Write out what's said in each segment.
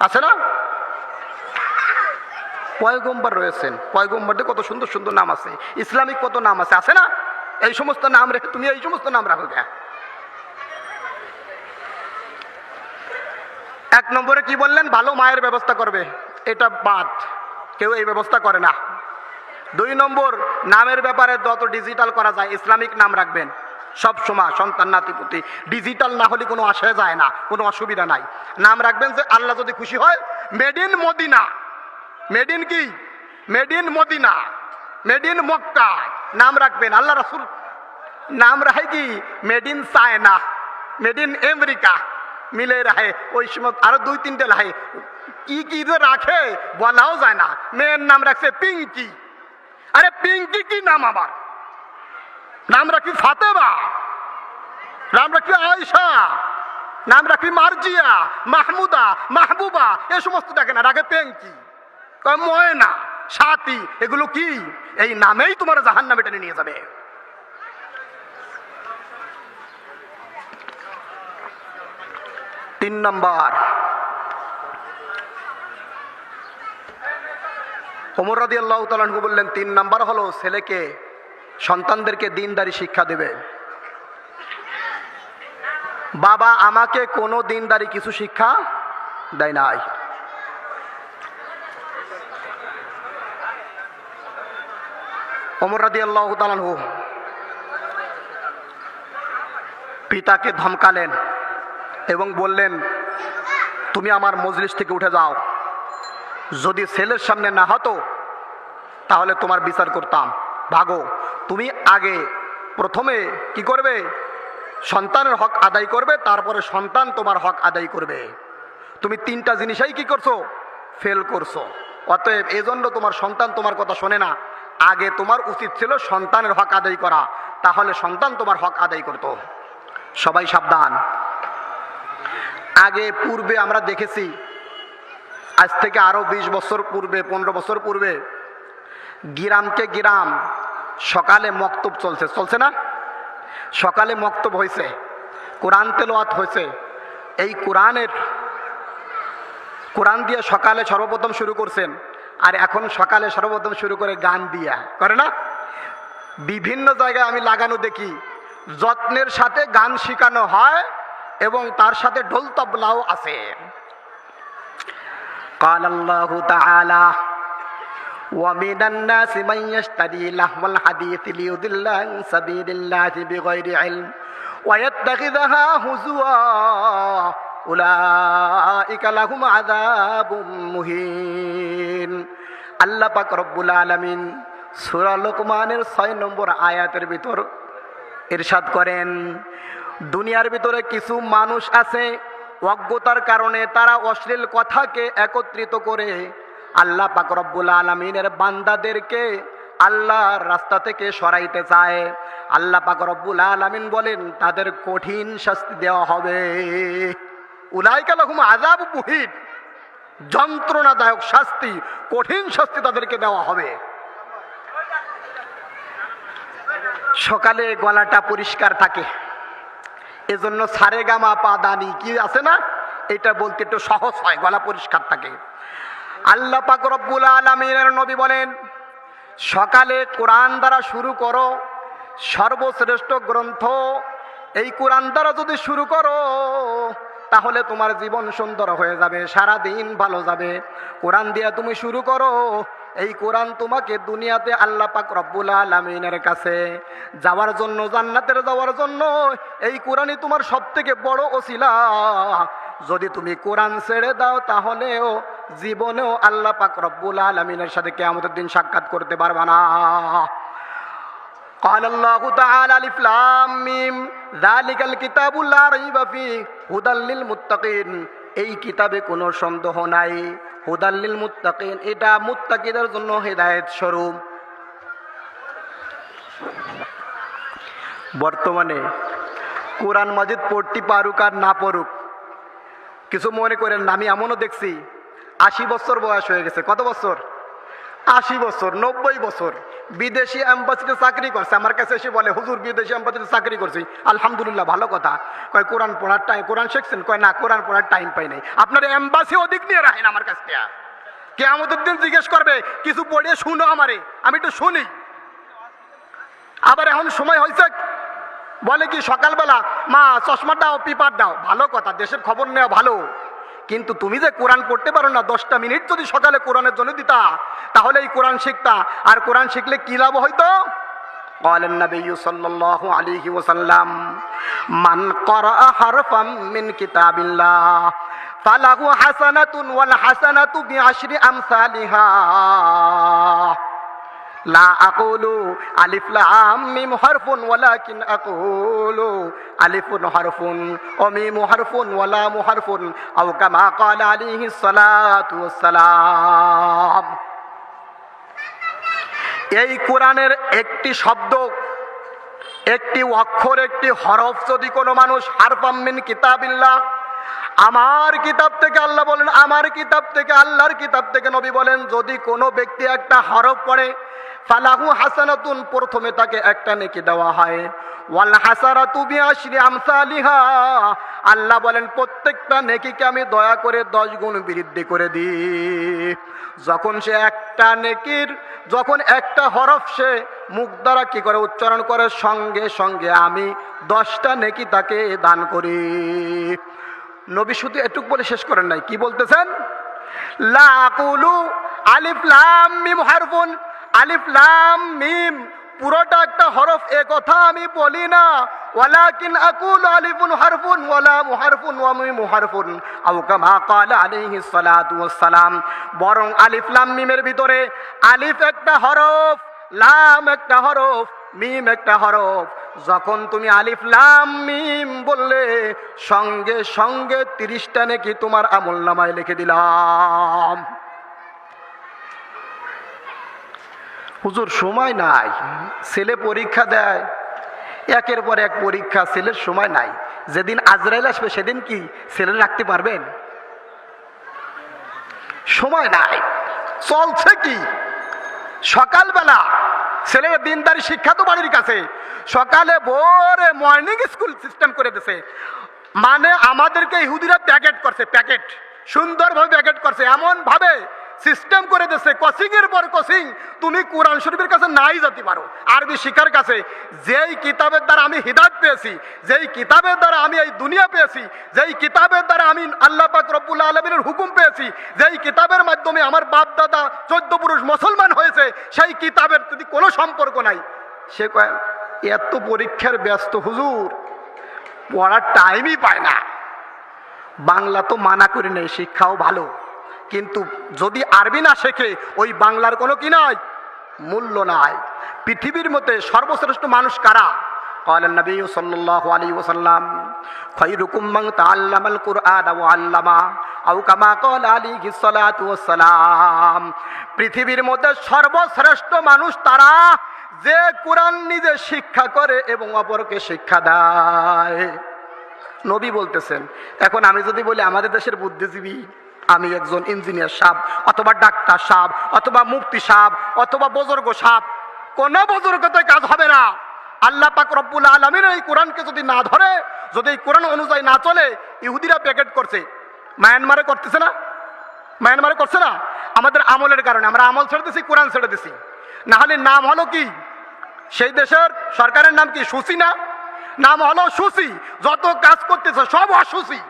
আছে না? পয়গম্বর রয়েছেন। পয়গম্বরদের কত সুন্দর সুন্দর নাম আছে। ইসলামিক কত নাম আছে আছে না? এই সমস্ত নাম রেখে তুমি এই সমস্ত নাম রাখো কে এক নম্বরে কি বললেন? ভালো মায়ের ব্যবস্থা করবে। এটা বাদ। কেউ এই ব্যবস্থা করে না। দুই নম্বর, নামের ব্যাপারে যত ডিজিটাল করা যায়, ইসলামিক নাম রাখবেন। সব সময় সন্তান নাতিপুতি ডিজিটাল না হলে কোনো আসে যায় না, কোনো অসুবিধা নাই। নাম রাখবেন যে আল্লাহ যদি খুশি হয় made in Medina. Made in কি? Made in Medina. Made in Mecca. নাম রাখবেন, আল্লাহ রাসুল। নাম রাখে কি? Made in China. Made in America. মিলে রাখে, ওই সময় আরও দুই, তিনটে রাখে। কি কি রাখে, বলাও যায় না। মেয়ের নাম রাখছে পিঙ্কি। আরে পিঙ্কি কি নাম আমার নাম রাখি ফাতেমা, নাম রাখি আয়সা নাম রাখি মার্জিয়া, মাহমুদা, মাহবুবা, এ সমস্ত ডাকে না রাখে পেঙ্কি। ময়না, সাথী, এগুলো কি? এই নামেই তোমার জাহান নামে টেনে নিয়ে যাবে। তিন নম্বর। ওমর রাদি আল্লাহ বললেন, তিন নাম্বার হলো ছেলেকে সন্তানদেরকে দিনদারি শিক্ষা দেবে। বাবা আমাকে কোনো দিনদারি কিছু শিক্ষা দেয় নাই। ওমর রাদি আল্লাহ পিতাকে ধমকালেন এবং বললেন, তুমি আমার মজলিস থেকে উঠে যাও। যদি ছেলের সামনে না হতো, তাহলে তোমার বিচার করতাম। ভাগো। তুমি আগে প্রথমে কি করবে? সন্তানের হক আদায় করবে, তারপরে সন্তান তোমার হক আদায় করবে। তুমি তিনটা জিনিসই কি করছ? ফেল করছ। অতএব এজন্য তোমার সন্তান তোমার কথা শোনে না। আগে তোমার উচিত ছিল সন্তানের হক আদায় করা। তাহলে সন্তান তোমার হক আদায় করতো। সবাই সাবধান। আগে পূর্বে আমরা দেখেছি, আজ থেকে আরও ২০ বছর পূর্বে, পনেরো বছর পূর্বে, গিরামকে গিরাম সকালে মক্তব চলছে চলছে না সকালে মক্তব হয়েছে কোরআন তেলোয়াত হয়েছে এই কোরআনের কোরআন দিয়ে সকালে সর্বপ্রথম শুরু করছেন আর এখন সকালে সর্বপ্রথম শুরু করে গান দিয়া করে না বিভিন্ন জায়গায় আমি লাগানো দেখি যত্নের সাথে গান শেখানো হয় এবং তার সাথে ঢোল তবলাও আছে قال الله تعالى ومن الناس من يشتري لهو الحديث ليضل عن سبيل الله بغير علم ويتخذها هزوا أولئك لهم عذاب مهين আল্লাহ পাক রব্বুল আলমিন সুরা লোকমানের ছয় নম্বর আয়াতের ভিতর ইরশাদ করেন দুনিয়ার ভিতরে কিছু মানুষ আছে অজ্ঞতার কারণে তারা অশ্লীল কথাকে একত্রিত করে আল্লাহ পাক রব্বুল আলমিনের বান্দাদেরকে আল্লাহর রাস্তা থেকে সরাইতে চায়। আল্লাহ পাক রব্বুল আলমিন বলেন, তাদের কঠিন শাস্তি দেওয়া হবে। উলাইকালহুম আজাব মুহিত যন্ত্রণাদায়ক শাস্তি, কঠিন শাস্তি তাদেরকে দেওয়া হবে। সকালে গলাটা পরিষ্কার থাকে। এজন্য সারে গামা পা দানি কি আছে না? এটা বলতে একটু সহজ হয়, গলা পরিষ্কার থাকে। আল্লাহ পাক রব্বুল আলমিনের নবী বলেন, সকালে কোরআন দ্বারা শুরু করো, সর্বশ্রেষ্ঠ গ্রন্থ। এই কোরআন দ্বারা যদি শুরু করো, তাহলে তোমার জীবন সুন্দর হয়ে যাবে সারা দিন ভালো যাবে। কোরআন দিয়ে তুমি শুরু করো, এই কোরআন তোমাকে দুনিয়াতে আল্লাহ পাক রব্বুল আলমিনের কাছে যাওয়ার জন্য, জান্নাতের যাওয়ার জন্য, এই কোরআনই তোমার সব থেকে বড় ওসিলা। যদি তুমি কোরআন ছেড়ে দাও, তাহলেও জীবনেও আল্লাহ পাক রব্বুল আলমিনের সাথে কেমতের দিন সাক্ষাৎ করতে পারবা না قال الله تعالى الف لام ميم ذلك الكتاب لا ريب فيه هدى للمتقين এই কিতাবে কোনো সন্দেহ নাই হুদাল্লিল মুত্তাকিন এটা মুত্তাকিদের জন্য হেদায়েত স্বরূপ বর্তমানে কোরআন মাজিদ পড়তে পারুক আর না পড়ুক কিছু মনে করেন না আমি এমনও দেখছি আশি বছর বয়স হয়ে গেছে। কত বছর? আশি বছর, নব্বই বছর। বিদেশি অ্যাম্বাসিতে চাকরি করছে। আমার কাছে এসে বলে, হুজুর, বিদেশি অ্যাম্বাসিতে চাকরি করছি। আলহামদুলিল্লাহ, ভালো কথা। কয়, কোরআন পড়ার টাইম কোরআন শিখছেন? কয়, না, কোরআন পড়ার টাইম পাই নাই। আপনার এম্বাসি অধিক নিয়ে রাখেন আমার কাছ থেকে। কে আমাদের দিন জিজ্ঞেস করবে, কিছু পড়িয়ে শুনো আমারে। আমি একটু শুনি। আবার এখন সময় হয়েছে। বলে কি, সকালবেলা, মা চশমা দাও পেপার দাও। ভালো কথা, দেশের খবর নেওয়া ভালো। কিন্তু তুমি যে কোরআন পড়তে পারো না দশটা মিনিট যদি সকালে কোরআনের জন্য দিতা তাহলে এই কোরআন শিখতা আর কোরআন শিখলে কি লাভ হইতো قال النبي صلى الله عليه وسلم من قرأ حرفا من كتاب الله فله حسنة والحسنة بعشر أمثالها লা আকুলু আলিফুন হরফুন ওয়ালা কামা এই কোরআনের একটি শব্দ, একটি অক্ষর, একটি হরফ যদি কোনো মানুষ হারফাম্মিন কিতাবিল্লা আমার কিতাব থেকে আল্লাহ বলেন, আমার কিতাব থেকে, আল্লাহর কিতাব থেকে নবী বলেন, যদি কোনো ব্যক্তি একটা হরফ পড়ে ফালাহু হাসানাতুন, প্রথমে তাকে একটা নেকি দেওয়া হয়। ওয়াল হাসারাতু বিআশরি আমসালিহা। আল্লাহ বলেন, প্রত্যেকটা নেকিকে আমি দয়া করে দশ গুণ বৃদ্ধি করে দিই। যখন সে একটা নেকির, যখন একটা হরফ সে মুখ দ্বারা কি করে উচ্চারণ করে? সঙ্গে সঙ্গে আমি দশটা নেকি তাকে দান করি। নবী শুধু এটুক বলে শেষ করেন নাই। কি বলতেছেন? লাকুলু আলিফ লাম মিম হারফুন। আলিফ, লাম, মিম, পুরোটা একটা হরফ, এ কথা আমি বলি না। ওয়ালাকিন আকুল আলিফুন হারফুন, ওয়ালা মুহারফুন, ওয়া মিম হারফুন আও কামা ক্বালা আলাইহিস সালাতু ওয়াস সালাম বরং আলিফ, লাম, মিমের ভিতরে আলিফ একটা হরফ, লাম একটা হরফ, মিম একটা হরফ। যখন তুমি আলিফ, লাম, মিম বললে, সঙ্গে সঙ্গে তিরিশটা নাকি তোমার আমল নামায় লিখে দিলাম। হুজুর সময় নাই। ছেলে পরীক্ষা দেয়। একের পর এক পরীক্ষা, ছেলের সময় নাই। যেদিন আজরাইল আসবে, সেদিন কি ছেলে রাখতে পারবেন? সময় নাই। চলছে কি? সকালবেলা ছেলের দিনদারি শিক্ষা তো বাড়ির কাছে। সকালে ভোরে মর্নিং স্কুল সিস্টেম করে দিছে। মানে আমাদেরকে ইহুদিরা প্যাকেট করছে প্যাকেট সুন্দরভাবে প্যাকেট করছে। এমন ভাবে সিস্টেম করে দিচ্ছে কোচিং এর পর কোচিং তুমি কোরআন শরীফের কাছে নাই যেতে পারো। আরবি শিখার কাছে, যেই কিতাবের দ্বারা আমি হিদায়ত পেয়েছি, যেই কিতাবের দ্বারা আমি এই দুনিয়া পেয়েছি, যেই কিতাবের দ্বারা আমি আল্লাহ পাক রব্বুল আলমিনের হুকুম পেয়েছি, যেই কিতাবের মাধ্যমে আমার বাপ দাদা চোদ্দ পুরুষ মুসলমান হয়েছে, সেই কিতাবের যদি কোনো সম্পর্ক নাই, সে কয়, এত পরীক্ষার ব্যস্ত হুজুর, পড়ার টাইমই পায় না। বাংলা তো মানা করে নেই, শিক্ষাও ভালো। কিন্তু যদি আরবি না শেখে ওই বাংলার কোনো কি নাই মূল্য নাই পৃথিবীর মধ্যে সর্বশ্রেষ্ঠ মানুষ কারা قال النبي صلى الله عليه وسلم خيركم من تعلم القرآن وعلمه أو كما قال عليه الصلاة والسلام পৃথিবীর মধ্যে সর্বশ্রেষ্ঠ মানুষ তারা যে কোরআন নিজে শিক্ষা করে এবং অপরকে শিক্ষা দেয় নবী বলতেছেন এখন আমি যদি বলি আমাদের দেশের বুদ্ধিজীবী আমি একজন ইঞ্জিনিয়ার সাপ অথবা ডাক্তার সাপ অথবা মুক্তি সাপ অথবা বজর্গ সাপ কোনো বজর্গতে কাজ হবে না। আল্লাহ পাক রব্বুল আলমিন এই কোরআনকে যদি না ধরে, যদি এই কোরআন অনুযায়ী না চলে, ইহুদিরা প্যাকেট করছে। মায়ানমারে করতেছে না? মায়ানমারে করছে না? আমাদের আমলের কারণে। আমরা আমল ছেড়ে দিছি, কোরআন ছেড়ে দিছি। না হলে নাম হলো কি? সেই দেশের সরকারের নাম কি? সুসি না? নাম হলো সুসি যত কাজ করতেছে, সব অসুসি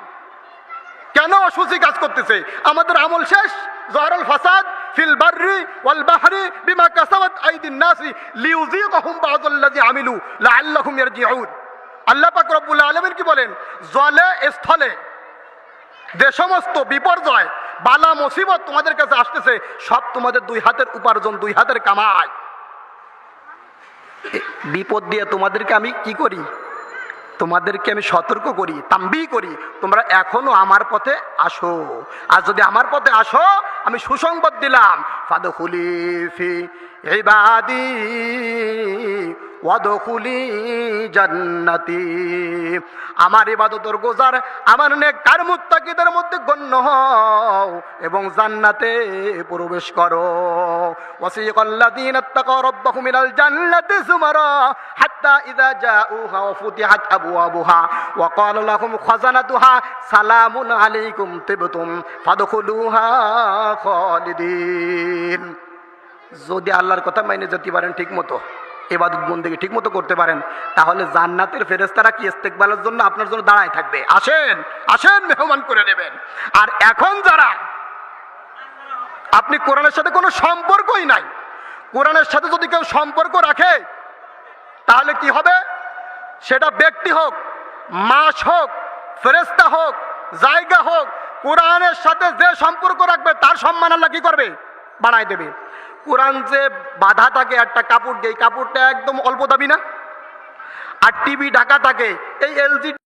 কেন অসুসি কাজ করতেছে? আমাদের আমল শেষ। জহরুল ফাসাদ ফিল বাররি ওয়াল বাহরি বিমা কাসাবাত আইদিন নাসি লিউযিকাহুম বাযুল্লাযী আমিলু লাআল্লাহুম ইয়ারজিউন। আল্লাহ পাক রব্বুল আলামিন কি বলেন? জলে স্থলে যে সমস্ত বিপর্যয় বালা মুসিবত তোমাদের কাছে আসতেছে সব তোমাদের দুই হাতের উপার্জন দুই হাতের কামাই। এ, বিপদ দিয়ে তোমাদেরকে আমি কি করি? তোমাদেরকে আমি সতর্ক করি তাম্বি করি, তোমরা এখনও আমার পথে আসো। আর যদি আমার পথে আসো, আমি সুসংবাদ দিলাম ফাদখুলি ফি ইবাদি ওয়াদখুলি জান্নাতি। আমার ইবাদতর গোজার আমার নেককার মুত্তাকিদের মধ্যে গণ্য হও এবং জান্নাতে প্রবেশ করো। ওয়াসিকাল্লাযীনা ইত্তাকাও রাব্বাহুম মিনাল জান্নাতি যুমারা হাত্তা ইযা জাউহা ওয়া ফুতিহাত আবওয়াবুহা ওয়া ক্বালা লাহুম খাজানাতুহা সালামুন আলাইকুম তিবতুম, ফাদখুলুহা খালিদিন। যদি আল্লাহর কথা মাইনে যেতে পারেন ঠিক মতো এবাদত বন্দেগী ঠিক মতো করতে পারেন, তাহলে জান্নাতের ফেরেস্তারা কি ইস্তেকবালের জন্য আপনার জন্য দাঁড়ায় থাকবে? আসেন আসেন, মেহমান করে নেবেন। আর এখন যারা, আপনি কোরআনের সাথে কোনো সম্পর্কই নাই, কোরআনের সাথে যদি কেউ সম্পর্ক রাখে, তাহলে কি হবে? সেটা ব্যক্তি হোক, মাস হোক ফেরেস্তা হোক, জায়গা হোক, কোরআনের সাথে যে সম্পর্ক রাখবে, তার সম্মান আল্লাহ কি করবে? বাড়ায় দেবে। কোরআন যে বাধা থাকে, একটা কাপড় দিয়ে কাপড়টা একদম অল্প দাবি না? আর টিভি ঢাকা থাকে, এই এলজি